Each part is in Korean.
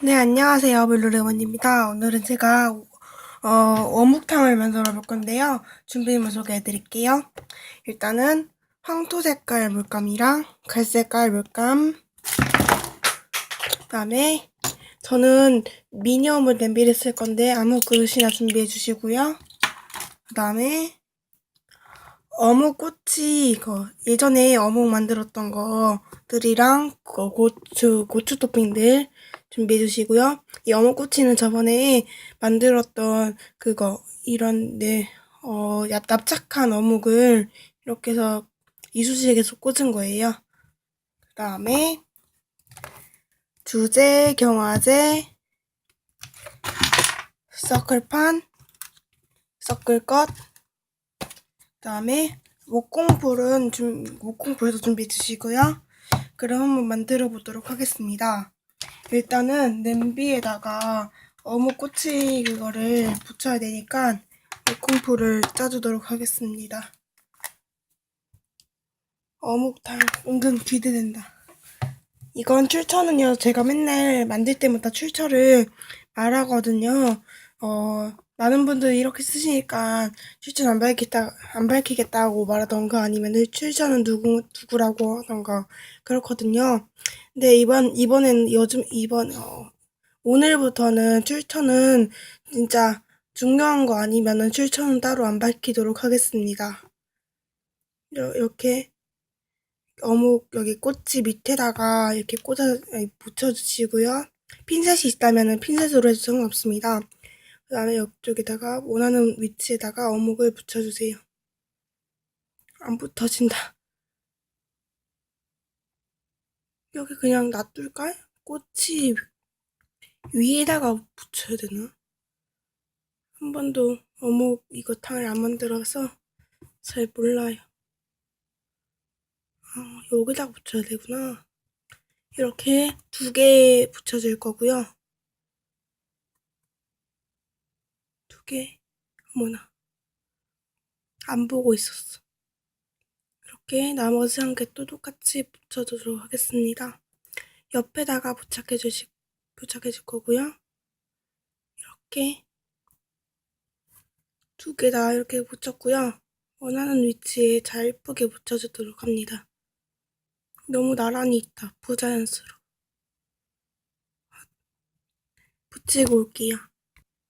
네, 안녕하세요. 블루레몬입니다. 오늘은 제가 어, 어묵탕을 만들어 볼 건데요. 준비물 소개해 드릴게요. 일단은 황토 색깔 물감이랑 갈색깔 물감 그다음에 저는 미니어물 냄비를 쓸 건데 아무 그릇이나 준비해 주시고요. 그다음에 어묵 꼬치 이거 예전에 어묵 만들었던 거들이랑 그 고추 고추 토핑들 준비해 주시고요. 이 어묵 꼬치는 저번에 만들었던 그거 이런 네, 어, 얍- 납작한 어묵을 이렇게 해서 이쑤시개에서 꽂은 거예요. 그 다음에 주제, 경화제, 서클판, 섞을 것, 그 다음에 목공풀은 좀 목공풀도 준비해 주시고요. 그럼 한번 만들어 보도록 하겠습니다. 일단은 냄비에다가 어묵 꼬치 그거를 붙여야 되니까 목공풀을 짜주도록 하겠습니다. 어묵탕 은근 기대된다. 이건 출처는요, 제가 맨날 만들 때마다 출처를 말하거든요. 어, 많은 분들이 이렇게 쓰시니까 출처는 안 밝히겠다, 안 밝히겠다고 말하던가 아니면 출처는 누구, 누구라고 하던가 그렇거든요. 근데 이번, 이번엔 요즘, 이번, 어, 오늘부터는 출처는 진짜 중요한 거 아니면은 출처는 따로 안 밝히도록 하겠습니다. 여- 이렇게 어묵 여기 꼬치 밑에다가 이렇게 꽂아 붙여주시고요. 핀셋이 있다면 핀셋으로 해도 상관없습니다. 그 다음에 이쪽에다가 원하는 위치에다가 어묵을 붙여주세요. 안 붙어진다. 여기 그냥 놔둘까요? 꼬치 위에다가 붙여야 되나? 한 번도 어묵 이거 탕을 안 만들어서 잘 몰라요. 아, 여기다가 붙여야 되구나. 이렇게 두 개 붙여줄 거고요. 두 개. 어머나. 안 보고 있었어. 이렇게 나머지 한개또 똑같이 붙여주도록 하겠습니다. 옆에다가 부착해 주시, 부착해 줄 거고요. 이렇게 두 개 다 이렇게 붙였고요. 원하는 위치에 잘 예쁘게 붙여주도록 합니다. 너무 나란히 있다. 부자연스러워. 붙이고 올게요.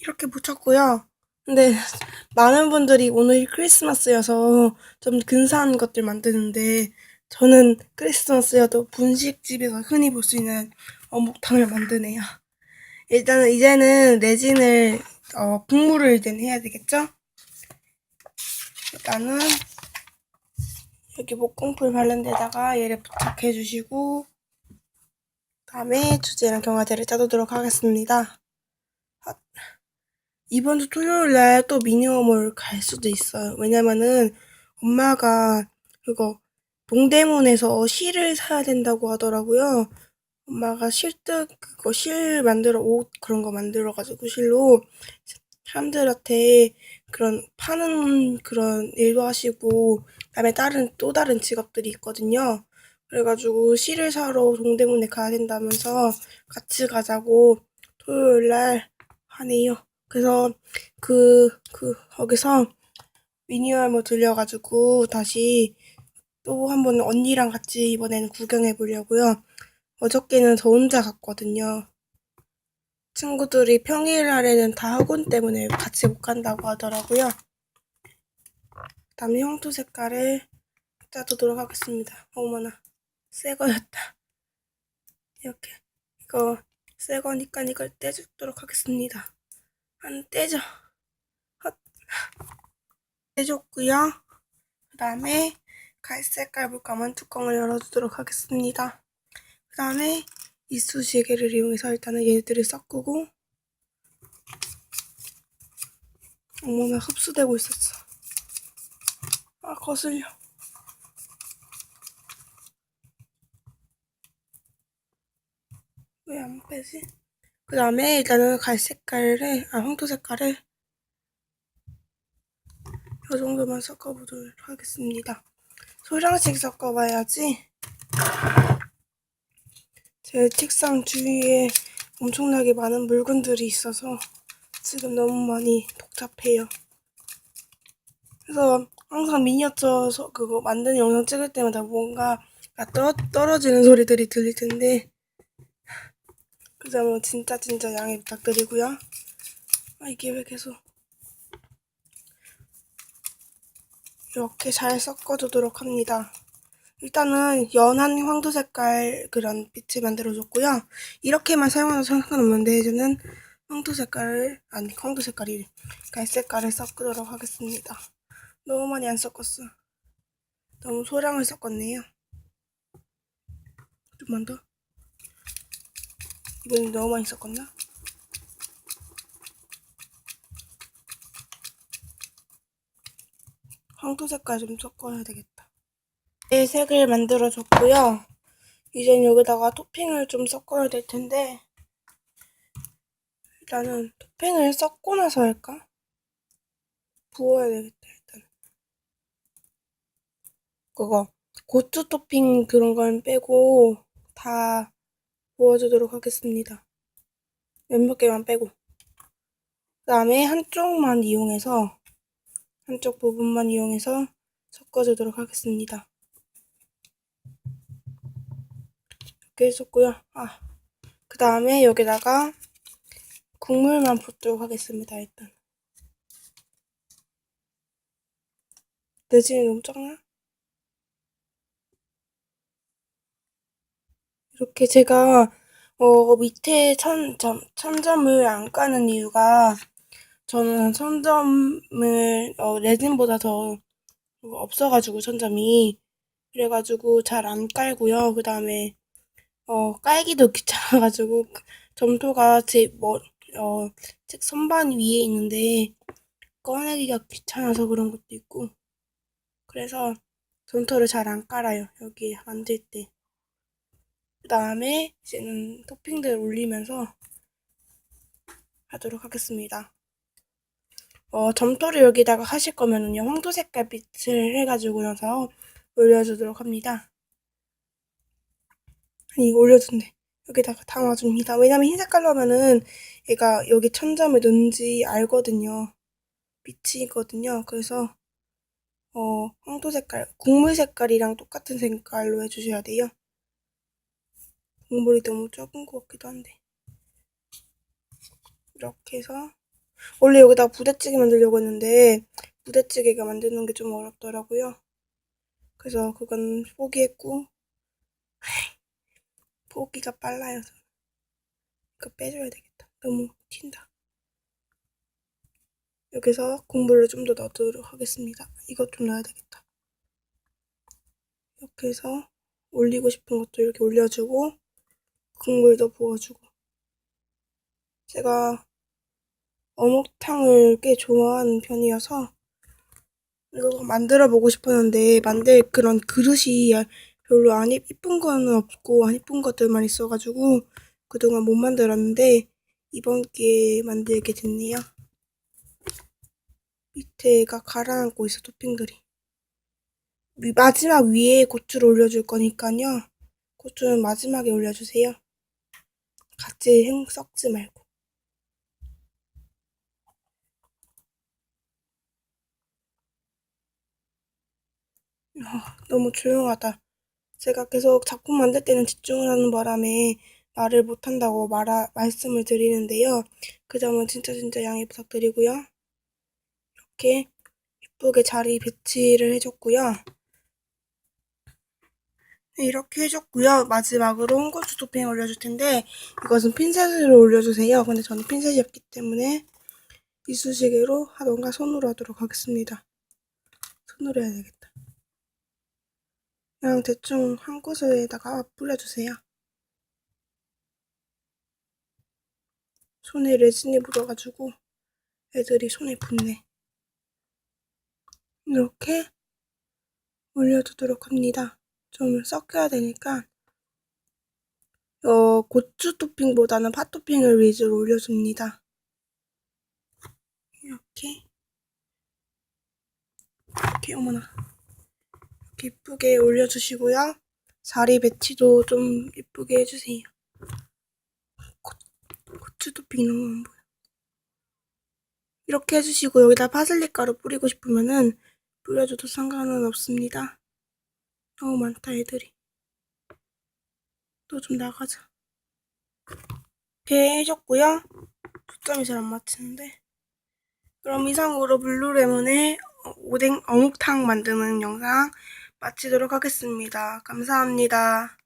이렇게 붙였고요. 근데 많은 분들이 오늘 크리스마스여서 좀 근사한 것들 만드는데 저는 크리스마스여도 분식집에서 흔히 볼 수 있는 어묵탕을 만드네요. 일단은 이제는 레진을 어, 국물을 일단 해야 되겠죠? 일단은 여기 목공풀 바른 데다가 얘를 부착해 주시고 다음에 주제랑 경화제를 짜도록 하겠습니다. 아, 이번 주 토요일 날 또 미니어몰 갈 수도 있어요. 왜냐면은 엄마가 그거 동대문에서 실을 사야 된다고 하더라고요. 엄마가 실뜨 그거 실 만들어 옷 그런 거 만들어 가지고 실로 사람들한테 그런 파는 그런 일도 하시고 그다음에 다른 또 다른 직업들이 있거든요. 그래가지고 실을 사러 동대문에 가야 된다면서 같이 가자고 토요일 날 하네요. 그래서 그, 그, 거기서 미니얼모 들려가지고 다시 또 한 번 언니랑 같이 이번에는 구경해 보려고요. 어저께는 저 혼자 갔거든요. 친구들이 평일 날에는 다 학원 때문에 같이 못 간다고 하더라고요. 다음에 형토 색깔을 짜도록 하겠습니다. 어머나, 새 거였다. 이렇게. 이거 새 거니까 이걸 떼주도록 하겠습니다. 안 떼져. 헛. 떼줬고요. 그 다음에 갈색깔 물감은 뚜껑을 열어주도록 하겠습니다. 그 다음에 이쑤시개를 이용해서 일단은 얘들을 섞고 어머나 흡수되고 있었어. 아 거슬려. 왜 안 빼지? 그 다음에 일단은 갈색깔을 아 황토 색깔을 이 정도만 섞어보도록 하겠습니다. 소량씩 섞어봐야지 제 책상 주위에 엄청나게 많은 물건들이 있어서 지금 너무 많이 복잡해요. 그래서 항상 미니어처 서- 그거 만드는 영상 찍을 때마다 뭔가 떠, 떨어지는 소리들이 들릴 텐데 뭐 진짜 진짜 양해 부탁드리고요. 아, 이게 왜 계속 이렇게 잘 섞어주도록 합니다. 일단은 연한 황토 색깔 그런 빛을 만들어줬고요. 이렇게만 사용해도 상관없는데 저는 황토 색깔을 아니 황토 색깔이 갈색깔을 섞도록 하겠습니다. 너무 많이 안 섞었어. 너무 소량을 섞었네요. 좀만 더. 이번엔 너무 많이 섞었나? 황토 색깔 좀 섞어야 되겠다. 네, 색을 만들어줬고요. 이젠 여기다가 토핑을 좀 섞어야 될 텐데 일단은 토핑을 섞고 나서 할까? 부어야 되겠다 일단. 그거 고추 토핑 그런 건 빼고 다 부어주도록 하겠습니다. 몇몇 개만 빼고. 그 다음에 한쪽만 이용해서 한쪽 부분만 이용해서 섞어주도록 하겠습니다. 이렇게 해줬고요. 아, 그 다음에 여기다가 국물만 붓도록 하겠습니다. 일단. 내지는 너무 작나? 이렇게 제가 어, 밑에 천, 점, 천점을 안 까는 이유가 저는 천점을 어, 레진보다 더 없어가지고 천점이 그래가지고 잘 안 깔고요. 그 다음에 어, 깔기도 귀찮아가지고 그 점토가 제 머, 어, 책 선반 위에 있는데 꺼내기가 귀찮아서 그런 것도 있고 그래서 점토를 잘 안 깔아요. 여기 만들 때. 그 다음에 이제는 토핑들 올리면서 하도록 하겠습니다. 어, 점토를 여기다가 하실 거면은요, 황토 색깔 빛을 해가지고 나서 올려주도록 합니다. 이거 올려준대. 여기다가 담아줍니다. 왜냐면 흰 색깔로 하면은 얘가 여기 천점을 넣는지 알거든요. 빛이거든요. 그래서, 어, 황토 색깔, 국물 색깔이랑 똑같은 색깔로 해주셔야 돼요. 국물이 너무 적은 것 같기도 한데. 이렇게 해서, 원래 여기다 부대찌개 만들려고 했는데, 부대찌개가 만드는 게 좀 어렵더라고요. 그래서 그건 포기했고, 포기가 빨라요. 이거 빼줘야 되겠다. 너무 튄다. 여기서 국물을 좀 더 넣도록 하겠습니다. 이것 좀 넣어야 되겠다. 이렇게 해서 올리고 싶은 것도 이렇게 올려주고 국물도 부어주고 제가 어묵탕을 꽤 좋아하는 편이어서 이거 만들어 보고 싶었는데 만들 그런 그릇이 별로 안 이- 이쁜 거는 없고 안 이쁜 것들만 있어가지고 그동안 못 만들었는데 이번 기회에 만들게 됐네요. 밑에가 가라앉고 있어 토핑들이. 위- 마지막 위에 고추를 올려줄 거니까요. 고추는 마지막에 올려주세요. 같이 행 섞지 말고. 아, 너무 조용하다. 제가 계속 작품 만들 때는 집중을 하는 바람에 말을 못한다고 말하, 말씀을 드리는데요. 그 점은 진짜 진짜 양해 부탁드리고요. 이렇게 예쁘게 자리 배치를 해줬고요. 네, 이렇게 해줬고요. 마지막으로 홍고추 토핑 올려줄 텐데 이것은 핀셋으로 올려주세요. 근데 저는 핀셋이 없기 때문에 이쑤시개로 하던가 손으로 하도록 하겠습니다. 손으로 해야 되겠다. 그냥 대충 한 구슬에다가 뿌려주세요. 손에 레진이 묻어가지고 애들이 손에 붙네. 이렇게 올려두도록 합니다. 좀 섞여야 되니까 어, 고추 토핑보다는 파 토핑을 위주로 올려줍니다. 이렇게 이렇게 어머나 이쁘게 올려주시고요. 자리 배치도 좀 이쁘게 해주세요. 토핑 너무 안 보여. 이렇게 해주시고 여기다 파슬리 가루 뿌리고 싶으면은 뿌려줘도 상관은 없습니다. 너무 많다 애들이. 또 좀 나가자. 이렇게 해줬고요. 초점이 잘 안 맞추는데. 그럼 이상으로 블루레몬의 오뎅 어묵탕 만드는 영상 마치도록 하겠습니다. 감사합니다.